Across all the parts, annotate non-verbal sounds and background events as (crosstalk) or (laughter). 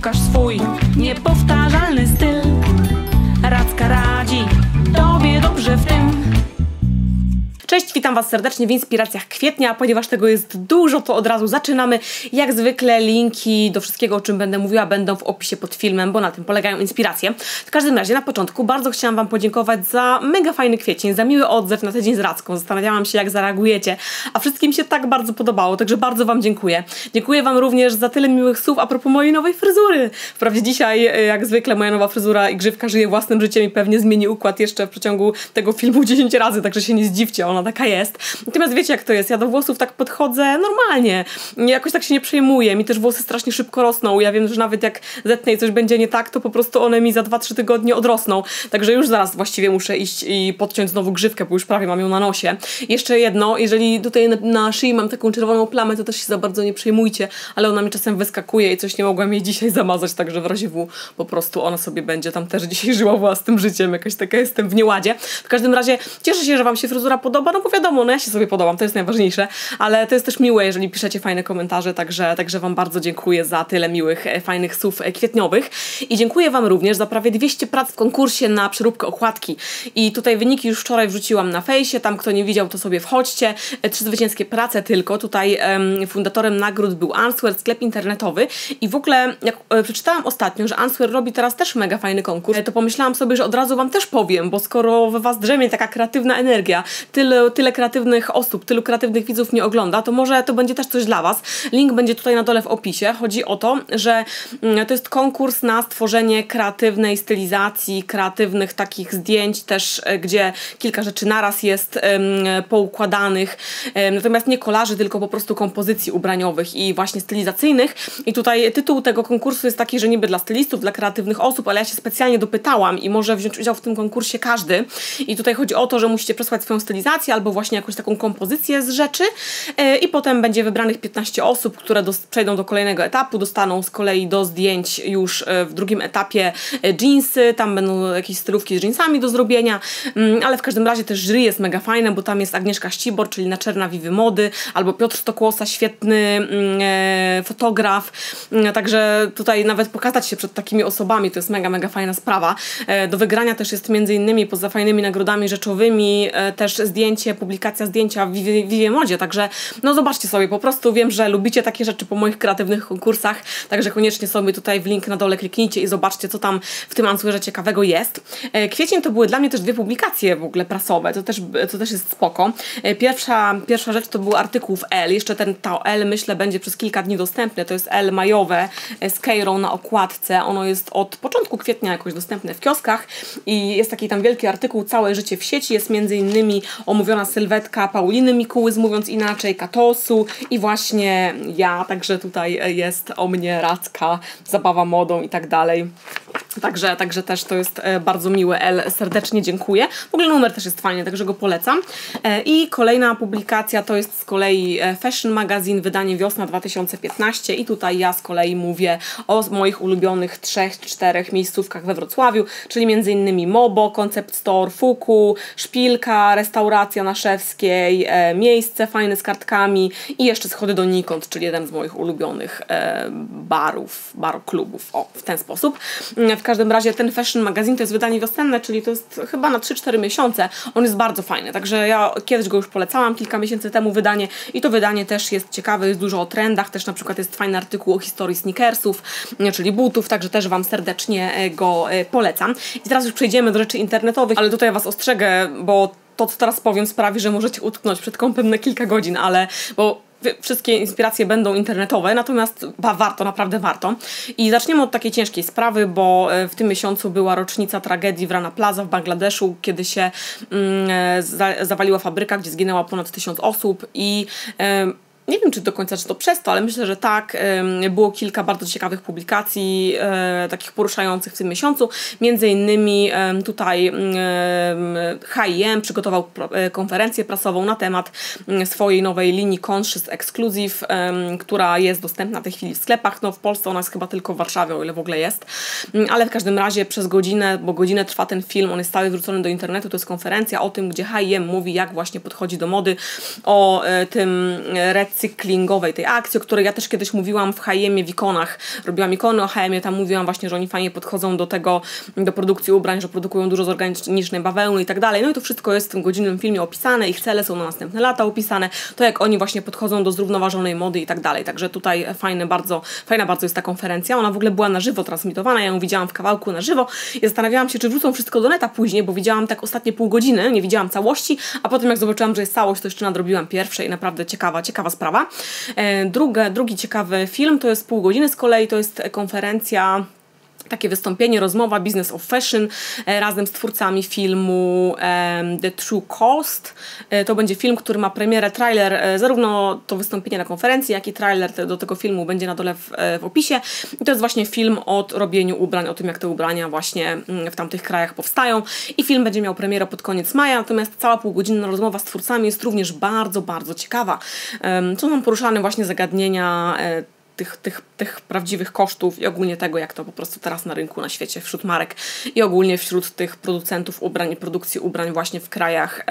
pokaż swój niepowtarzalny styl. Cześć, witam Was serdecznie w Inspiracjach Kwietnia. Ponieważ tego jest dużo, to od razu zaczynamy. Jak zwykle linki do wszystkiego, o czym będę mówiła, będą w opisie pod filmem, bo na tym polegają inspiracje. W każdym razie, na początku bardzo chciałam Wam podziękować za mega fajny kwiecień, za miły odzew na tydzień z Radzką. Zastanawiałam się, jak zareagujecie, a wszystkim się tak bardzo podobało, także bardzo Wam dziękuję. Dziękuję Wam również za tyle miłych słów a propos mojej nowej fryzury. Wprawdzie dzisiaj, e, jak zwykle, moja nowa fryzura i grzywka żyje własnym życiem i pewnie zmieni układ jeszcze w przeciągu tego filmu (laughs) 10 razy, także się nie zdziwcie, ona taka jest. Natomiast wiecie jak to jest, ja do włosów tak podchodzę normalnie, jakoś tak się nie przejmuję, mi też włosy strasznie szybko rosną, ja wiem, że nawet jak zetnę i coś będzie nie tak, to po prostu one mi za 2-3 tygodnie odrosną, także już zaraz właściwie muszę iść i podciąć znowu grzywkę, bo już prawie mam ją na nosie. Jeszcze jedno, jeżeli tutaj na, na szyi mam taką czerwoną plamę, to też się za bardzo nie przejmujcie, ale ona mi czasem wyskakuje i coś nie mogłam jej dzisiaj zamazać, także w razie W po prostu ona sobie będzie tam też dzisiaj żyła własnym życiem, jakaś taka jestem w nieładzie. W każdym razie cieszę się, że Wam się fryzura podoba, no bo wiadomo, no ja się sobie podobam, to jest najważniejsze, ale to jest też miłe, jeżeli piszecie fajne komentarze, także, także Wam bardzo dziękuję za tyle miłych, e, fajnych słów e, kwietniowych. I dziękuję Wam również za prawie 200 prac w konkursie na przeróbkę okładki. I tutaj wyniki już wczoraj wrzuciłam na fejsie, tam kto nie widział, to sobie wchodźcie, e, trzy zwycięskie prace tylko, tutaj fundatorem nagród był Answer, sklep internetowy. I w ogóle jak e, przeczytałam ostatnio, że Answer robi teraz też mega fajny konkurs, to pomyślałam sobie, że od razu Wam też powiem, bo skoro we Was drzemie taka kreatywna energia, tyle, tyle kreatywnych osób, tylu kreatywnych widzów mnie ogląda, to może to będzie też coś dla Was. Link będzie tutaj na dole w opisie. Chodzi o to, że mm, to jest konkurs na stworzenie kreatywnej stylizacji, kreatywnych takich zdjęć też, e, gdzie kilka rzeczy naraz jest um, poukładanych. Um, natomiast nie kolarzy, tylko po prostu kompozycji ubraniowych i właśnie stylizacyjnych. I tutaj tytuł tego konkursu jest taki, że niby dla stylistów, dla kreatywnych osób, ale ja się specjalnie dopytałam i może wziąć udział w tym konkursie każdy. I tutaj chodzi o to, że musicie przesłać swoją stylizację albo właśnie jakąś taką kompozycję z rzeczy e, i potem będzie wybranych 15 osób, które do, przejdą do kolejnego etapu, dostaną z kolei do zdjęć już e, w drugim etapie e, jeansy, tam będą jakieś stylówki z jeansami do zrobienia, mm, ale w każdym razie też jury jest mega fajne, bo tam jest Agnieszka Ścibor, czyli Naczelna Wiwy Mody, albo Piotr Stokłosa, świetny mm, fotograf, mm, także tutaj nawet pokazać się przed takimi osobami to jest mega, mega fajna sprawa. Do wygrania też jest między innymi poza fajnymi nagrodami rzeczowymi też zdjęcie, publikacja publikacja zdjęcia w Vivie Modzie, także no zobaczcie sobie, po prostu wiem, że lubicie takie rzeczy po moich kreatywnych konkursach, także koniecznie sobie tutaj w link na dole kliknijcie i zobaczcie, co tam w tym answerze ciekawego jest. E, kwiecień to były dla mnie też dwie publikacje w ogóle prasowe, to też, to też jest spoko. E, pierwsza, pierwsza rzecz to był artykuł w L, jeszcze ten to L myślę będzie przez kilka dni dostępny, to jest L majowe e, z Keirą na okładce, ono jest od początku kwietnia jakoś dostępne w kioskach i jest taki tam wielki artykuł Całe życie w sieci, jest między innymi omówiona sylwetka Pauliny Mikuły, mówiąc inaczej, Katosu i właśnie ja, także tutaj jest o mnie Radzka, zabawa modą i tak dalej. Także, także też to jest e, bardzo miłe. L, serdecznie dziękuję. W ogóle numer też jest fajny, także go polecam. E, I kolejna publikacja to jest z kolei e, Fashion Magazine, wydanie wiosna 2015 i tutaj ja z kolei mówię o moich ulubionych trzech, czterech miejscówkach we Wrocławiu, czyli innymi Mobo, Concept Store, Fuku, Szpilka, Restauracja na Szewskiej, miejsce fajne z kartkami i jeszcze schody do Nikont, czyli jeden z moich ulubionych barów, baroklubów. O, w ten sposób. W każdym razie ten Fashion Magazine to jest wydanie wiosenne, czyli to jest chyba na 3-4 miesiące. On jest bardzo fajny, także ja kiedyś go już polecałam, kilka miesięcy temu wydanie i to wydanie też jest ciekawe, jest dużo o trendach, też na przykład jest fajny artykuł o historii sneakersów, czyli butów, także też Wam serdecznie e, go e, polecam. I teraz już przejdziemy do rzeczy internetowych, ale tutaj Was ostrzegę, bo to, co teraz powiem, sprawi, że możecie utknąć przed kąpem na kilka godzin, ale bo wszystkie inspiracje będą internetowe, natomiast warto, naprawdę warto. I zaczniemy od takiej ciężkiej sprawy, bo e, w tym miesiącu była rocznica tragedii w Rana Plaza w Bangladeszu, kiedy się mm, e, zawaliła fabryka, gdzie zginęła ponad tysiąc osób i nie wiem, czy do końca, czy to przez to, ale myślę, że tak. Było kilka bardzo ciekawych publikacji, e, takich poruszających w tym miesiącu. Między innymi tutaj H&M przygotował e, konferencję prasową na temat swojej nowej linii Conscious Exclusive, która jest dostępna w tej chwili w sklepach. No w Polsce ona jest chyba tylko w Warszawie, o ile w ogóle jest. Ale w każdym razie przez godzinę, bo godzinę trwa ten film, on jest stały wrzucony do internetu, to jest konferencja o tym, gdzie H&M mówi, jak właśnie podchodzi do mody, o e, tym rec cyklingowej, tej akcji, o której ja też kiedyś mówiłam w H&M w ikonach. Robiłam ikony o H&M, tam mówiłam właśnie, że oni fajnie podchodzą do tego, do produkcji ubrań, że produkują dużo zorganicznej bawełny i tak dalej. No i to wszystko jest w tym godzinnym filmie opisane, ich cele są na następne lata opisane, to jak oni właśnie podchodzą do zrównoważonej mody i tak dalej. Także tutaj fajne bardzo, fajna bardzo jest ta konferencja. Ona w ogóle była na żywo transmitowana, ja ją widziałam w kawałku na żywo i zastanawiałam się, czy wrzucą wszystko do neta później, bo widziałam tak ostatnie pół godziny, nie widziałam całości, a potem jak zobaczyłam, że jest całość, to jeszcze nadrobiłam pierwsze i naprawdę ciekawa, ciekawa sprawa. E, druga, drugi ciekawy film to jest pół godziny z kolei, to jest konferencja takie wystąpienie, rozmowa Business of Fashion e, razem z twórcami filmu The True Cost. E, to będzie film, który ma premierę, trailer, e, zarówno to wystąpienie na konferencji, jak i trailer do tego filmu będzie na dole w, w opisie. I to jest właśnie film o robieniu ubrań, o tym jak te ubrania właśnie mm, w tamtych krajach powstają. I film będzie miał premierę pod koniec maja, natomiast cała półgodzinna rozmowa z twórcami jest również bardzo, bardzo ciekawa. Są tam poruszane właśnie zagadnienia tych, tych, tych prawdziwych kosztów i ogólnie tego, jak to po prostu teraz na rynku, na świecie, wśród marek i ogólnie wśród tych producentów ubrań i produkcji ubrań właśnie w krajach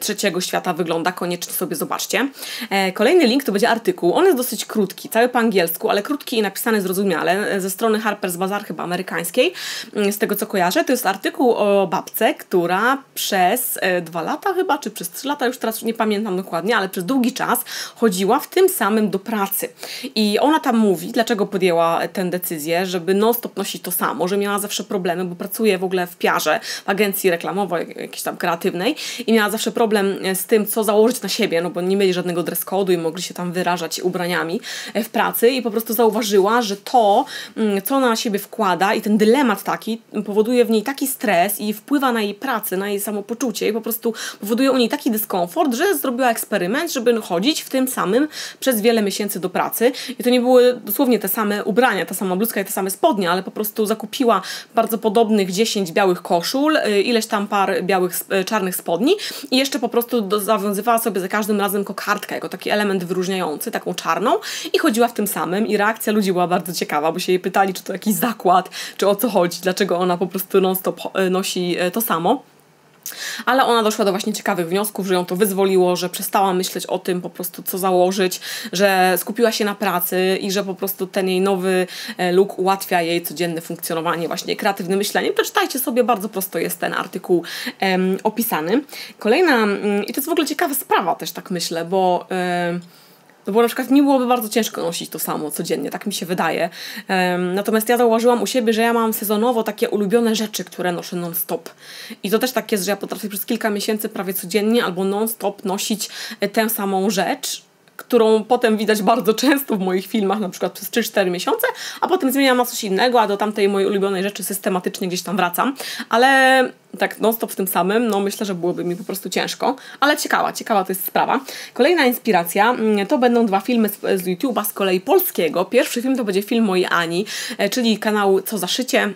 trzeciego świata wygląda. Koniecznie sobie zobaczcie. E, kolejny link to będzie artykuł. On jest dosyć krótki, cały po angielsku, ale krótki i napisany zrozumiale e, ze strony Harper's Bazaar chyba amerykańskiej. Mm, z tego co kojarzę, to jest artykuł o babce, która przez e, dwa lata chyba, czy przez trzy lata, już teraz nie pamiętam dokładnie, ale przez długi czas chodziła w tym samym do pracy. I ona tam mówi, dlaczego podjęła tę decyzję, żeby non-stop nosić to samo, że miała zawsze problemy, bo pracuje w ogóle w piarze, w agencji reklamowej, jakiejś tam kreatywnej i miała zawsze problem z tym, co założyć na siebie, no bo nie mieli żadnego dress code'u i mogli się tam wyrażać ubraniami e, w pracy i po prostu zauważyła, że to, mm, co ona na siebie wkłada i ten dylemat taki powoduje w niej taki stres i wpływa na jej pracę, na jej samopoczucie i po prostu powoduje u niej taki dyskomfort, że zrobiła eksperyment, żeby chodzić w tym samym przez wiele miesięcy do pracy i to nie nie były dosłownie te same ubrania, ta sama bluzka i te same spodnie, ale po prostu zakupiła bardzo podobnych 10 białych koszul, y, ileś tam par białych, y, czarnych spodni i jeszcze po prostu zawiązywała sobie za każdym razem kokardkę, jako taki element wyróżniający, taką czarną i chodziła w tym samym i reakcja ludzi była bardzo ciekawa, bo się jej pytali, czy to jakiś zakład, czy o co chodzi, dlaczego ona po prostu non-stop y, nosi to samo. Ale ona doszła do właśnie ciekawych wniosków, że ją to wyzwoliło, że przestała myśleć o tym po prostu, co założyć, że skupiła się na pracy i że po prostu ten jej nowy e, look ułatwia jej codzienne funkcjonowanie, właśnie kreatywne myślenie. Przeczytajcie sobie, bardzo prosto jest ten artykuł um, opisany. Kolejna, um, i to jest w ogóle ciekawa sprawa też tak myślę, bo... Um, no bo na przykład mi byłoby bardzo ciężko nosić to samo codziennie, tak mi się wydaje. Um, natomiast ja zauważyłam u siebie, że ja mam sezonowo takie ulubione rzeczy, które noszę non-stop. I to też tak jest, że ja potrafię przez kilka miesięcy prawie codziennie albo non-stop nosić e, tę samą rzecz, którą potem widać bardzo często w moich filmach, na przykład przez 3-4 miesiące, a potem zmieniam na coś innego, a do tamtej mojej ulubionej rzeczy systematycznie gdzieś tam wracam. Ale tak non-stop w tym samym, no myślę, że byłoby mi po prostu ciężko, ale ciekawa, ciekawa to jest sprawa. Kolejna inspiracja mm, to będą dwa filmy z, z YouTube'a, z kolei polskiego. Pierwszy film to będzie film mojej Ani, e, czyli kanał Co za szycie,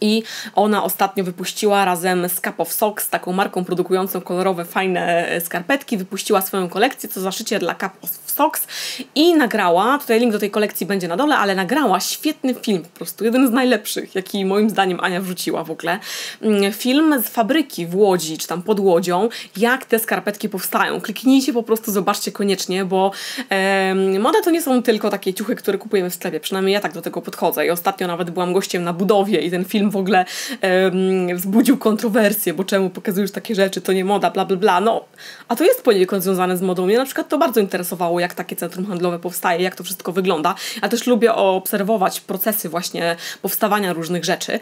i ona ostatnio wypuściła razem z Cup of Socks, taką marką produkującą kolorowe, fajne e, skarpetki, wypuściła swoją kolekcję, co za szycie dla Cup of Socks i nagrała, tutaj link do tej kolekcji będzie na dole, ale nagrała świetny film, po prostu jeden z najlepszych, jaki moim zdaniem Ania wrzuciła w ogóle. Mm, film z fabryki w Łodzi, czy tam pod Łodzią, jak te skarpetki powstają. Kliknijcie po prostu, zobaczcie koniecznie, bo e, moda to nie są tylko takie ciuchy, które kupujemy w sklepie, przynajmniej ja tak do tego podchodzę i ostatnio nawet byłam gościem na budowie i ten film w ogóle um, wzbudził kontrowersję, bo czemu pokazujesz takie rzeczy, to nie moda, bla bla bla. No, a to jest poniekąd związane z modą. Mnie na przykład to bardzo interesowało, jak takie centrum handlowe powstaje, jak to wszystko wygląda. Ja też lubię obserwować procesy właśnie powstawania różnych rzeczy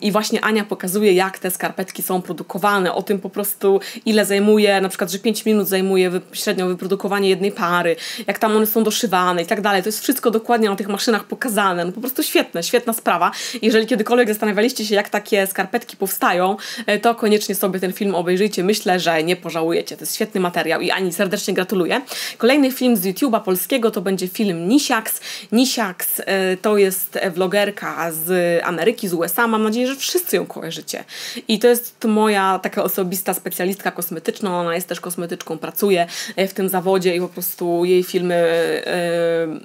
i właśnie Ania pokazuje, jak te skarpetki są produkowane, o tym po prostu ile zajmuje, na przykład, że 5 minut zajmuje średnio wyprodukowanie jednej pary, jak tam one są doszywane i tak dalej. To jest wszystko dokładnie na tych maszynach pokazane. No po prostu świetne, świetna sprawa. Jeżeli kiedykolwiek zastanawialiście się, jak takie skarpetki powstają, e, to koniecznie sobie ten film obejrzyjcie. Myślę, że nie pożałujecie. To jest świetny materiał i Ani serdecznie gratuluję. Kolejny film z YouTube'a polskiego to będzie film Nisiaks. Nisiaks e, to jest vlogerka z Ameryki, z USA. Mam nadzieję, że wszyscy ją kojarzycie. I to jest moja taka osobista specjalistka kosmetyczna. Ona jest też kosmetyczką, pracuje e, w tym zawodzie i po prostu jej filmy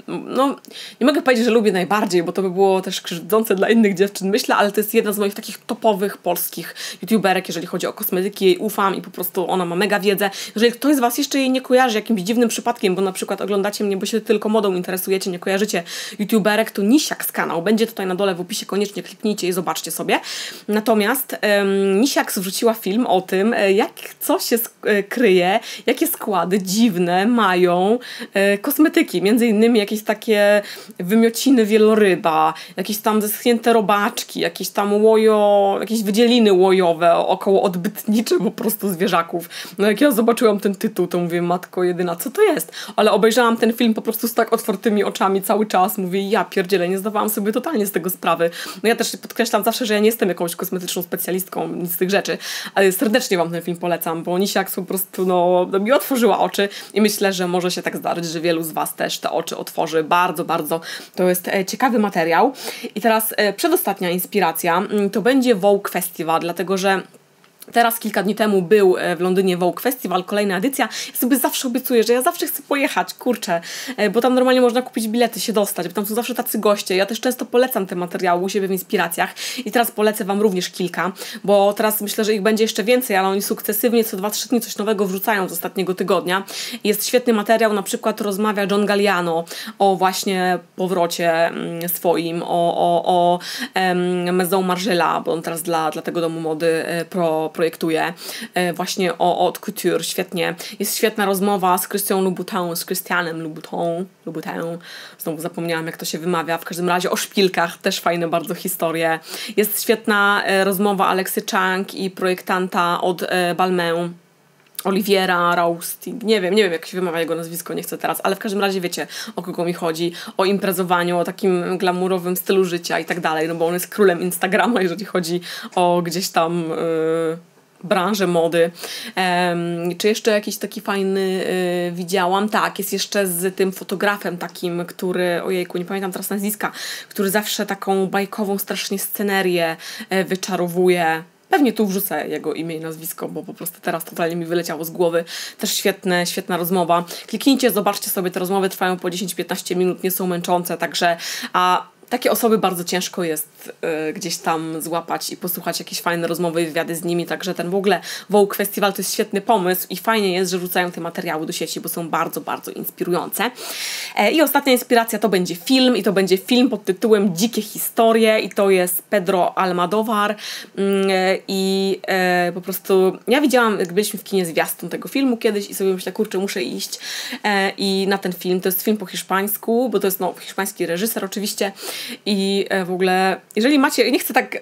no nie mogę powiedzieć, że lubię najbardziej, bo to by było też krzywdzące dla innych dziewczyn, myślę, ale to jest jedna z moich takich topowych polskich youtuberek, jeżeli chodzi o kosmetyki. Jej ufam i po prostu ona ma mega wiedzę. Jeżeli ktoś z Was jeszcze jej nie kojarzy jakimś dziwnym przypadkiem, bo na przykład przykład oglądacie mnie, bo się tylko modą interesujecie, nie kojarzycie youtuberek, to Nisiak z kanał. Będzie tutaj na dole w opisie, koniecznie kliknijcie i zobaczcie sobie. Natomiast um, Nisiak zwróciła film o tym, e, jak co się e, kryje, jakie składy dziwne mają e, kosmetyki. Między innymi jakieś takie wymiociny wieloryba, jakieś tam zeschnięte robaczki, jakieś tam łojo, jakieś wydzieliny łojowe około odbytnicze po prostu zwierzaków. No jak ja zobaczyłam ten tytuł, to mówię, matko jedyna, co to jest? Ale obejrzałam ten film po prostu z tak otwartymi oczami cały czas. Mówię, ja pierdzielę, nie zdawałam sobie totalnie z tego sprawy. No ja też podkreślam zawsze, że ja nie jestem jakąś kosmetyczną specjalistką, nic z tych rzeczy, ale serdecznie Wam ten film polecam, bo Nisiak po prostu, no, no, mi otworzyła oczy i myślę, że może się tak zdarzyć, że wielu z Was też te oczy otworzy. Bardzo, bardzo to jest e, ciekawy materiał. I teraz e, przedostatnia inspiracja mm, to będzie Vogue Festival, dlatego że Teraz kilka dni temu był e, w Londynie Vogue Festival, kolejna edycja. Ja sobie zawsze obiecuję, że ja zawsze chcę pojechać, kurczę, e, bo tam normalnie można kupić bilety, się dostać, bo tam są zawsze tacy goście. Ja też często polecam te materiały u siebie w inspiracjach i teraz polecę Wam również kilka, bo teraz myślę, że ich będzie jeszcze więcej, ale oni sukcesywnie co 2-3 dni coś nowego wrzucają z ostatniego tygodnia. Jest świetny materiał, na przykład rozmawia John Galliano o właśnie powrocie mm, swoim, o, o, o um, Maison Margiela, bo on teraz dla, dla tego domu mody e, pro projektuje e, właśnie o haute couture, świetnie. Jest świetna rozmowa z Christian Louboutin, z Christianem Louboutin, Louboutin, znowu zapomniałam jak to się wymawia, w każdym razie o szpilkach, też fajne bardzo historie. Jest świetna e, rozmowa Alexy Chang i projektanta od e, Balmain, Oliviera Roasting, nie wiem, nie wiem jak się wymawia jego nazwisko, nie chcę teraz, ale w każdym razie wiecie o kogo mi chodzi, o imprezowaniu, o takim glamurowym stylu życia i tak dalej, no bo on jest królem Instagrama, jeżeli chodzi o gdzieś tam... Yy branżę mody. Um, czy jeszcze jakiś taki fajny y, widziałam? Tak, jest jeszcze z tym fotografem takim, który, ojejku, nie pamiętam teraz nazwiska, który zawsze taką bajkową strasznie scenerię y, wyczarowuje. Pewnie tu wrzucę jego imię i nazwisko, bo po prostu teraz totalnie mi wyleciało z głowy. Też świetne, świetna rozmowa. Kliknijcie, zobaczcie sobie, te rozmowy trwają po 10-15 minut, nie są męczące, także a takie osoby bardzo ciężko jest y, gdzieś tam złapać i posłuchać jakieś fajne rozmowy i wywiady z nimi, także ten w ogóle Vogue Festival to jest świetny pomysł i fajnie jest, że rzucają te materiały do sieci, bo są bardzo, bardzo inspirujące. E, I ostatnia inspiracja to będzie film i to będzie film pod tytułem Dzikie historie i to jest Pedro Almodovar mm, e, i e, po prostu ja widziałam, byliśmy w kinie zwiastun tego filmu kiedyś i sobie myślę, kurczę, muszę iść e, i na ten film, to jest film po hiszpańsku, bo to jest no, hiszpański reżyser oczywiście i e, w ogóle, jeżeli macie, nie chcę tak e,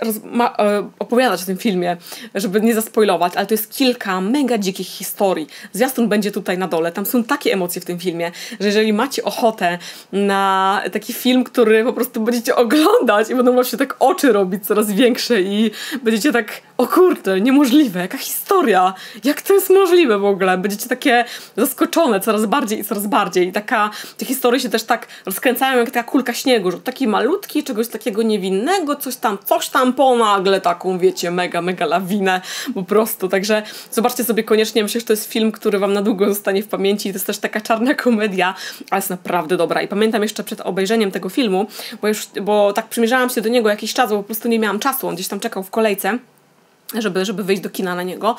opowiadać o tym filmie, żeby nie zaspoilować, ale to jest kilka mega dzikich historii. Zwiastun będzie tutaj na dole. Tam są takie emocje w tym filmie, że jeżeli macie ochotę na taki film, który po prostu będziecie oglądać i będą wam się tak oczy robić coraz większe i będziecie tak, o kurde, niemożliwe, jaka historia, jak to jest możliwe w ogóle? Będziecie takie zaskoczone coraz bardziej i coraz bardziej. I taka, te historie się też tak rozkręcają jak taka kulka śniegu, że taki malutki czegoś takiego niewinnego, coś tam, coś tam po nagle taką, wiecie, mega, mega lawinę po prostu. Także zobaczcie sobie koniecznie, myślę, że to jest film, który wam na długo zostanie w pamięci. To jest też taka czarna komedia, ale jest naprawdę dobra. I pamiętam jeszcze przed obejrzeniem tego filmu, bo już, bo tak przymierzałam się do niego jakiś czas, bo po prostu nie miałam czasu, on gdzieś tam czekał w kolejce żeby, żeby wyjść do kina na niego.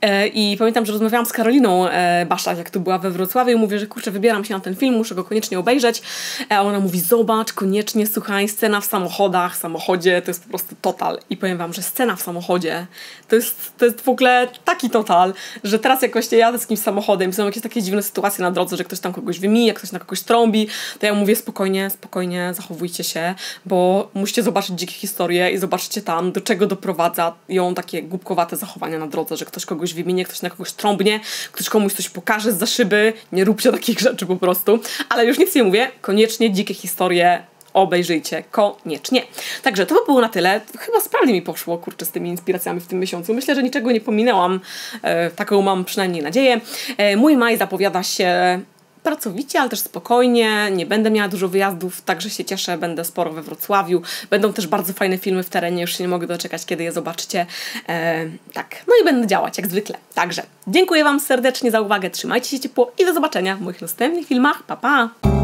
E, I pamiętam, że rozmawiałam z Karoliną e, Baszak, jak tu była we Wrocławiu i mówię, że kurczę, wybieram się na ten film, muszę go koniecznie obejrzeć. E, a ona mówi, zobacz, koniecznie, słuchaj, scena w samochodach, samochodzie, to jest po prostu total. I powiem wam, że scena w samochodzie to jest, to jest w ogóle taki total, że teraz jakoś nie jadę z kimś samochodem, są jakieś takie dziwne sytuacje na drodze, że ktoś tam kogoś wymija, ktoś na kogoś trąbi, to ja mówię spokojnie, spokojnie, zachowujcie się, bo musicie zobaczyć dzikie historie i zobaczcie tam, do czego doprowadza ją tak takie głupkowate zachowania na drodze, że ktoś kogoś wymienie, ktoś na kogoś trąbnie, ktoś komuś coś pokaże za szyby. Nie róbcie takich (laughs) rzeczy po prostu. Ale już nic nie mówię, koniecznie dzikie historie obejrzyjcie koniecznie. Także to by było na tyle. Chyba sprawnie mi poszło, kurczę, z tymi inspiracjami w tym miesiącu. Myślę, że niczego nie pominęłam. E, taką mam przynajmniej nadzieję. E, mój maj zapowiada się pracowicie, ale też spokojnie. Nie będę miała dużo wyjazdów, także się cieszę. Będę sporo we Wrocławiu. Będą też bardzo fajne filmy w terenie, już się nie mogę doczekać, kiedy je zobaczycie. E, tak, no i będę działać jak zwykle. Także dziękuję Wam serdecznie za uwagę, trzymajcie się ciepło i do zobaczenia w moich następnych filmach. Pa, pa!